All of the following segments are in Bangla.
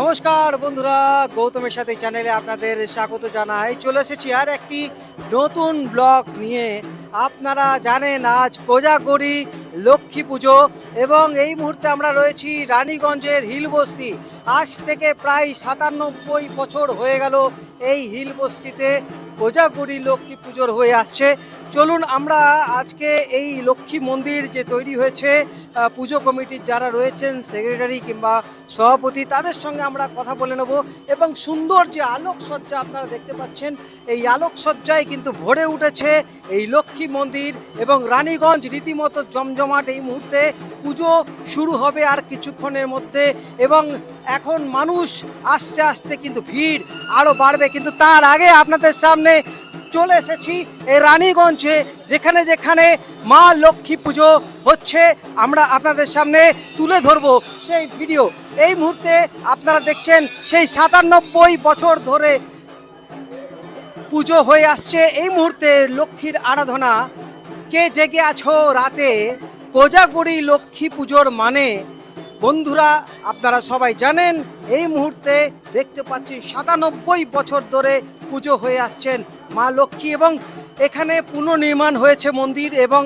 নমস্কার বন্ধুরা, গৌতমের সাথে চ্যানেলে আপনাদের স্বাগত জানাই। চলে এসেছি আর একটি নতুন ব্লগ নিয়ে। আপনারা জানেন, আজ কোজাগরি, লক্ষ্মী পুজো এবং এই মুহূর্তে আমরা রয়েছি রানীগঞ্জের হিল বস্তি আজ থেকে প্রায় সাতানব্বই বছর হয়ে গেল এই হিল বস্তিতে কোজাগরি লক্ষ্মী পুজোর হয়ে আসছে। চলুন আমরা আজকে এই লক্ষ্মী মন্দির যে তৈরি হয়েছে পুজো কমিটির যারা রয়েছেন সেক্রেটারি কিংবা সভাপতি, তাদের সঙ্গে আমরা কথা বলে নেব এবং সুন্দর যে আলোকসজ্জা আপনারা দেখতে পাচ্ছেন, এই আলোকসজ্জায় কিন্তু ভরে উঠেছে এই লক্ষ্মী মন্দির এবং রানীগঞ্জ রীতিমতো জমজমাট এই মুহূর্তে পুজো শুরু হবে আর কিছুক্ষণের মধ্যে এবং এখন মানুষ আস্তে আস্তে কিন্তু ভিড় আরও বাড়বে। কিন্তু তার আগে আপনাদের সামনে চলে এসেছি এই রানীগঞ্জে, যেখানে যেখানে মা লক্ষ্মী পুজো হচ্ছে, আমরা আপনাদের সামনে তুলে ধরবো সেই ভিডিও। এই মুহূর্তে আপনারা দেখছেন সেই সাতানব্বই বছর ধরে পুজো হয়ে আসছে। এই মুহূর্তে লক্ষ্মীর আরাধনা, কে জেগে আছো রাতে? কোজাগরি লক্ষ্মী পুজোর মানে বন্ধুরা, আপনারা সবাই জানেন, এই মুহূর্তে দেখতে পাচ্ছি সাতানব্বই বছর ধরে পুজো হয়ে আসছেন মা লক্ষ্মী এবং এখানে পুনর্নির্মাণ হয়েছে মন্দির এবং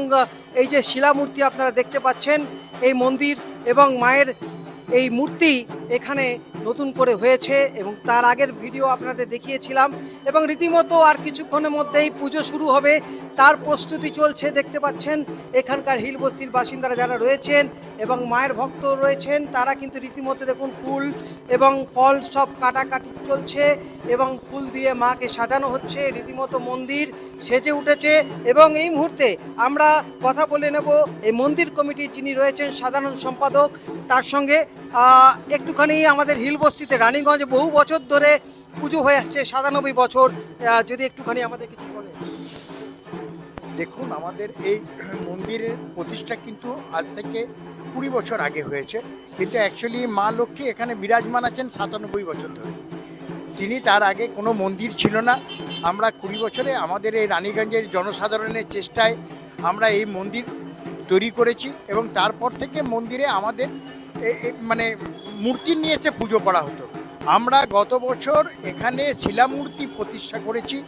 এই যে শিলামূর্তি আপনারা দেখতে পাচ্ছেন, এই মন্দির এবং মায়ের এই মূর্তি এখানে নতুন করে হয়েছে এবং তার আগের ভিডিও আপনাদের দেখিয়েছিলাম এবং রীতিমতো আর কিছুক্ষণের মধ্যেই পুজো শুরু হবে। তার প্রস্তুতি চলছে, দেখতে পাচ্ছেন, এখানকার হিল বস্তির বাসিন্দারা যারা রয়েছেন এবং মায়ের ভক্ত রয়েছেন, তারা কিন্তু রীতিমতো দেখুন ফুল এবং ফল সব কাটাকাটি চলছে এবং ফুল দিয়ে মাকে সাজানো হচ্ছে। রীতিমতো মন্দির সেজে উঠেছে এবং এই মুহূর্তে আমরা কথা বলে নেব এই মন্দির কমিটি যিনি রয়েছেন সাধারণ সম্পাদক, তার সঙ্গে একটুখানি আমাদের হিল বস্তিতে রানীগঞ্জ বহু বছর ধরে পুজো হয়ে আসছে, সাতানব্বই বছর। যদি একটুখানি আমাদের কিছু বলে দেখুন, আমাদের এই মন্দিরের প্রতিষ্ঠা কিন্তু আজ থেকে কুড়ি বছর আগে হয়েছে। কিন্তু অ্যাকচুয়ালি মা লক্ষ্মী এখানে বিরাজমান আছেন সাতানব্বই বছর ধরে। তিনি তার আগে কোনো মন্দির ছিল না। আমরা কুড়ি বছরে আমাদের এই রানীগঞ্জের জনসাধারণের চেষ্টায় আমরা এই মন্দির তৈরি করেছি এবং তারপর থেকে মন্দিরে আমাদের মানে মূর্তি নিয়ে এসে পুজো করা হতো। আমরা গত বছর এখানে শিলামূর্তি প্রতিষ্ঠা করেছি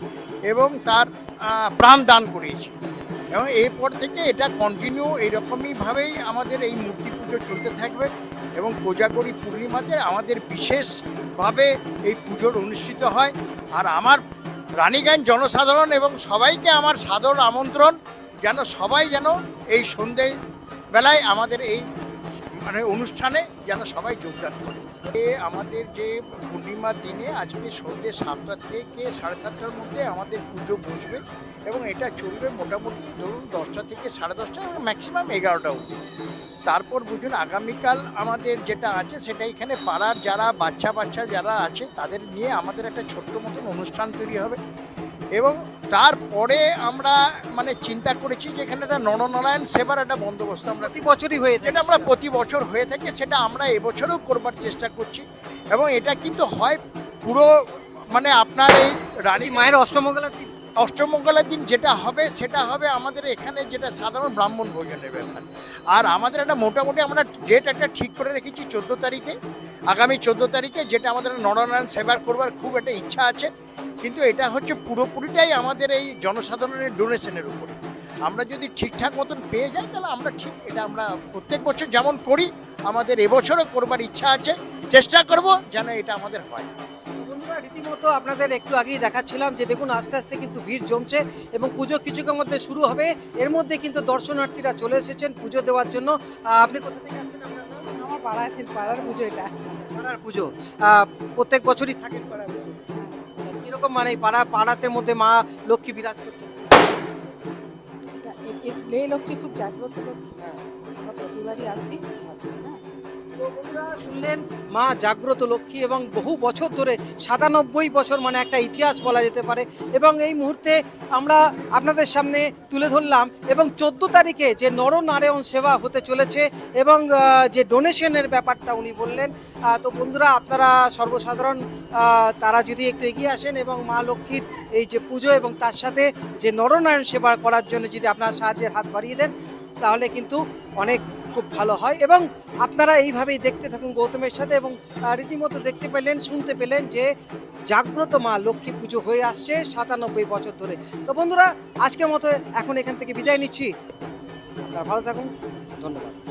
এবং তার প্রাণ দান করেছি। এবং এরপর থেকে এটা কন্টিনিউ এইরকমইভাবেই আমাদের এই মূর্তি পুজো চলতে থাকবে এবং কোজাগরি পূর্ণিমাতে আমাদের বিশেষভাবে এই পুজোর অনুষ্ঠিত হয়। আর আমার রানীগঞ্জ জনসাধারণ এবং সবাইকে আমার সাদর আমন্ত্রণ, যেন সবাই যেন এই সন্ধে বেলায় আমাদের এই মানে অনুষ্ঠানে যেন সবাই যোগদান করে। এ আমাদের যে পূর্ণিমার দিনে আজকে সন্ধ্যে সাতটা থেকে সাড়ে সাতটার মধ্যে আমাদের পুজো বসবে এবং এটা চলবে মোটামুটি ধরুন দশটা থেকে সাড়ে দশটা এবং ম্যাক্সিমাম এগারোটা অবধি। তারপর বুঝুন আগামীকাল আমাদের যেটা আছে সেটা এখানে পাড়ার যারা বাচ্চা বাচ্চা যারা আছে তাদের নিয়ে আমাদের একটা ছোট্ট মতন অনুষ্ঠান তৈরি হবে। এবং তারপরে আমরা মানে চিন্তা করেছি যে এখানে একটা নরনারায়ণ সেবার একটা বন্দোবস্ত আমরা প্রতি বছরই হয়ে থাকে। এটা আমরা প্রতি বছর হয়ে থাকে সেটা আমরা এবছরও করবার চেষ্টা করছি। এবং এটা কিন্তু হয় পুরো মানে আপনার এই রানী মায়ের অষ্টমঙ্গলার দিন। অষ্টমঙ্গলের দিন যেটা হবে সেটা হবে আমাদের এখানে যেটা সাধারণ ব্রাহ্মণ ভোজনের ব্যাপার আর আমাদের একটা মোটামুটি আমরা ডেট একটা ঠিক করে রেখেছি চোদ্দ তারিখে। আগামী চোদ্দ তারিখে যেটা আমাদের নরনারায়ণ সেবার করবার খুব একটা ইচ্ছা আছে। কিন্তু এটা হচ্ছে পুরোপুরিটাই আমাদের এই জনসাধারণের ডোনেশনের উপরে। আমরা যদি ঠিকঠাক মতন পেয়ে যাই তাহলে আমরা ঠিক এটা আমরা প্রত্যেক বছর যেমন করি আমাদের এবছরও করবার ইচ্ছা আছে। চেষ্টা করব যেন এটা আমাদের হয়। রীতিমতো আপনাদের একটু আগেই দেখাচ্ছিলাম যে দেখুন আস্তে আস্তে কিন্তু ভিড় জমছে এবং পুজো কিছুক্ষণের মধ্যে শুরু হবে। এর মধ্যে কিন্তু দর্শনার্থীরা চলে এসেছেন পুজো দেওয়ার জন্য। আপনি কোথা থেকে আসছেন আমার পাড়াতে পাড়ার পুজো এটা। পাড়ার পুজো। আহ, প্রত্যেক বছরই থাকেন পাড়ার পুজো। কীরকম মানে পাড়া পাড়াতের মধ্যে মা লক্ষ্মী বিরাজ করছেন? এই লক্ষ্মী খুব জাগ্রত লক্ষ্মী। হ্যাঁ। আমরা প্রতিবারই আসি। তো বন্ধুরা শুনলেন মা জাগ্রত লক্ষ্মী এবং বহু বছর ধরে সাতানব্বই বছর মানে একটা ইতিহাস বলা যেতে পারে এবং এই মুহূর্তে আমরা আপনাদের সামনে তুলে ধরলাম এবং চোদ্দ তারিখে যে নরনারায়ণ সেবা হতে চলেছে এবং যে ডোনেশনের ব্যাপারটা উনি বললেন তো বন্ধুরা আপনারা সর্বসাধারণ তারা যদি একটু এগিয়ে আসেন এবং মা লক্ষ্মীর এই যে পুজো এবং তার সাথে যে নরনারায়ণ সেবা করার জন্য যদি আপনারা সাহায্যের হাত বাড়িয়ে দেন, তাহলে কিন্তু অনেক খুব ভালো হয় এবং আপনারা এইভাবেই দেখতে থাকুন গৌতমের সাথে এবং রীতিমতো দেখতে পেলেন, শুনতে পেলেন যে জাগ্রত মা লক্ষ্মী পুজো হয়ে আসছে সাতানব্বই বছর ধরে। তো বন্ধুরা, আজকের মতো এখন এখান থেকে বিদায় নিচ্ছি। আপনারা ভালো থাকুন। ধন্যবাদ।